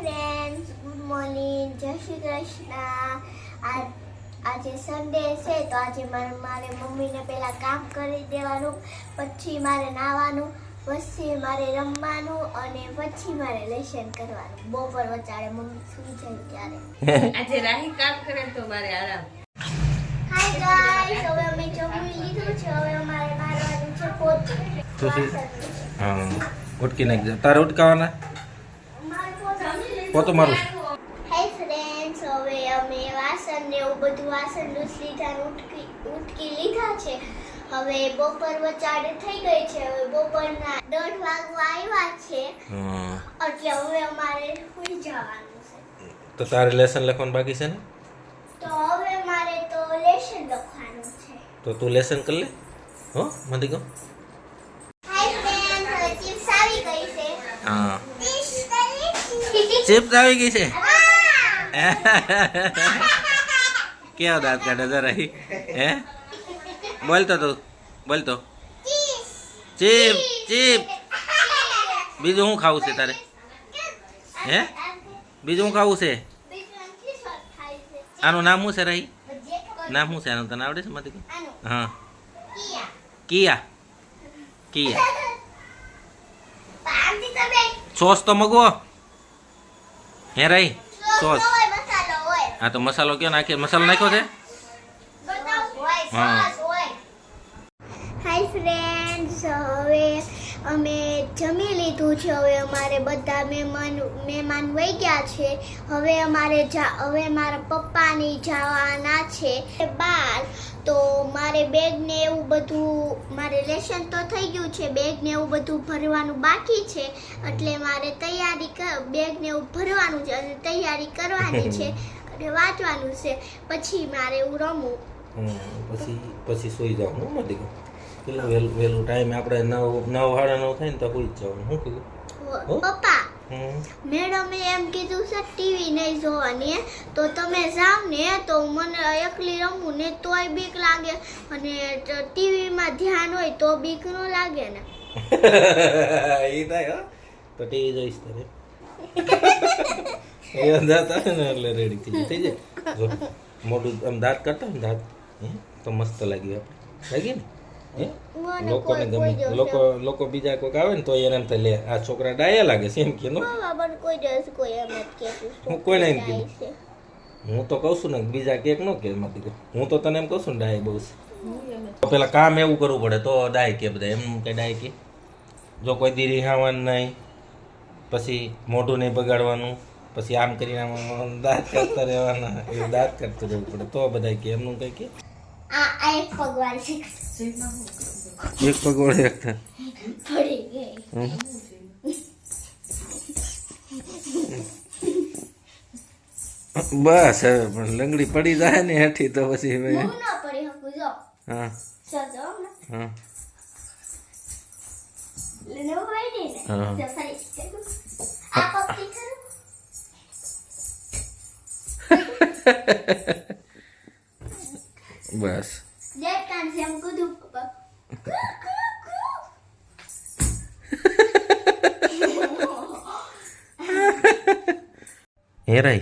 Friends good morning જય શ્રી કૃષ્ણ આજે Sunday છે તો આજે મારે મારે મમ્મીને પહેલાં કામ કરી દેવાનું પછી મારે નાહવાનું પછી મારે રમવાનું અને પછી મારે લેશન કરવાનું. બપોર વચાડે મમ્મી સુઈ જાય ત્યારે. આજે રાહી કામ કરે તો મારે આરામ. હાય ગાઈસ હવે અમે જમી લીધું છે હવે અમારે મારવાનું છે પોતે? હા ઉટકી નાખજો તારે ઉટકાવાના પોતું મારું હાય ફ્રેન્ડ્સ હવે અમે વાસણ ને એવું બધું વાસણ લૂછ લીધા ઉટકી ઉટકી લીધા છે. હવે બપોર વચાડે થઈ ગઈ છે. હવે બપોરના દોઢ વાગવા આવ્યા છે. એટલે હવે અમારે સુઈ જવાનું છે. તો તારે લેસન લખવાનું બાકી છે ને? તો હવે મારે તો લેસન લખવાનું છે. તો તું લેસન કરી લે. હો મધી ગો હાય ફ્રેન્ડ્સ હવે ચિપ્સ આવી ગઈ છે. હા. ચિપ્સ આવી ગઈ છે? કેવો દાંત કાઢે જરા હી? બોલતો તું બોલતો! ચીપ ચીપ બીજું શું ખાવું છે તારે? હે? બીજું શું ખાવું છે. આનું નામ શું છે રહી? નામ શું છે? આનું તને આવડે છે મધી હા. કિયા. કિયા. સોસ તો મગવો? હે રહી સોસ. હા તો મસાલો કયો નાખે? મસાલો નાખ્યો છે? હા. હાય. ફ્રેન્ડ્સ અમે જમી લીધું છે હવે અમારે બધા મહેમાન મહેમાન વહી ગયા છે. હવે અમારે જા હવે મારા પપ્પાની જવાના છે બાર તો મારે બેગ ને એવું બધું મારે લેશન તો થઈ ગયું છે બેગ ને એવું બધું ભરવાનું બાકી છે. એટલે મારે તૈયારી બેગ ને એવું ભરવાનું છે અને તૈયારી કરવાની છે અને વાંચવાનું છે. પછી મારે એવું રમવું. પછી પછી સુઈ જવાનું હું મળી ગયું કેટલું વહેલું વહેલું ટાઈમ આપણે નવ નવ સાડા નવ થાય ને તો સુઈ જ જવાનું શું કીધું? પપ્પા મેડમે એમ કીધું છે ટીવી નહીં જોવાની તો તમે જાવ ને તો મને એકલી રમવું ને તોય બીક લાગે. અને ટીવીમાં ધ્યાન હોય તો બીક ન લાગે ને. એ થાય હો. તો ટીવી જોઈશ તારે. એ દાંત આવે ને એટલે રેડી થઈ જાય. થઈ જાય. મોટું આમ દાંત કરતા ને દાંત. તો મસ્ત લાગ્યું આપણે લાગી ને? હે? લોકોને ગમે લોકો લોકો બીજા કોઈક આવે ને તો એને એમ થાય લે આ છોકરા ડાયા લાગે છે એમ કે નો. બાબા પણ કોઈ દિવસ કોઈ એમ જ કહેતું હું કોઈને એમ કીધું. હું તો કહું છું ને બીજા કેક નો કે એમાં કીધું હું તો તને એમ કહું છું ને ડાય બહુ છે. તો પેલા કામ એવું કરવું પડે તો ડાય કે બધા. એમ કે ડાય કે? જો કોઈ દી રિહાવાનું નહીં પછી મોઢું નહીં બગાડવાનું પછી આમ કરીને દાંત કરતા રહેવાના એ દાંત કરતું રહેવું પડે તો બધા કે એમનું કંઈ કે? આ એક પગવાન છે. એક પગોળે એક પડી ગઈ. બસ હવે પણ લંગડી પડી જાય ને હેઠી તો પછી હવે હું ન પડી શકું જો. હા. હા. ને. હા. આ. હે. રાઈ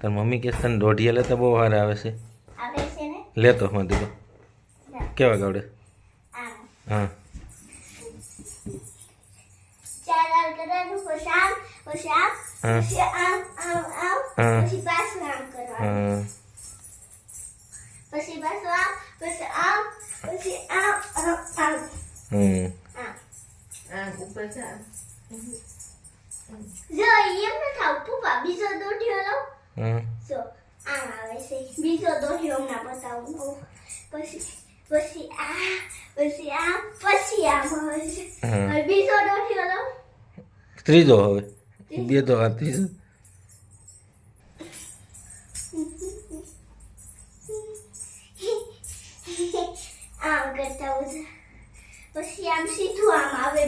તાર મમ્મી કે તને દોઢિયા લેતા બહુ હારે આવે છે. લે તો ને? લેતો માં દીધો. કેવા ગાવડે? હા. હમ. જા એમ ન થાવ પપ્પા બીજો દોઢિયો લો હા જો આમ આવે છે. બીજો દોઢિયો હમણાં બતાવું પછી પછી આ પછી આ પછી આમ આવે છે. બીજો દોઢિયો લો ત્રીજો હવે. બે તો આ ત્રીજો. આમ કરતા પછી આમ સીધું આમ આવે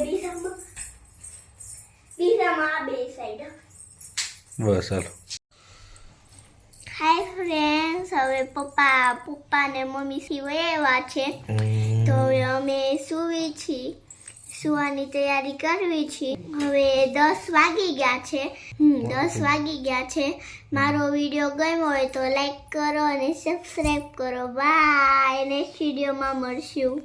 બસ હાલો. હાય ફ્રેન્ડ્સ હવે પપ્પા પપ્પા ને મમ્મી સિવાય એવા છે. તો હવે અમે સુવી છીએ. સુવાની તૈયારી કરવી છે હવે દસ વાગી ગયા છે. હમ દસ વાગી ગયા છે. મારો વીડિયો ગમ્યો હોય તો લાઈક કરો અને સબસ્ક્રાઈબ કરો. બાય નેક્સ્ટ વિડીયોમાં મળશું.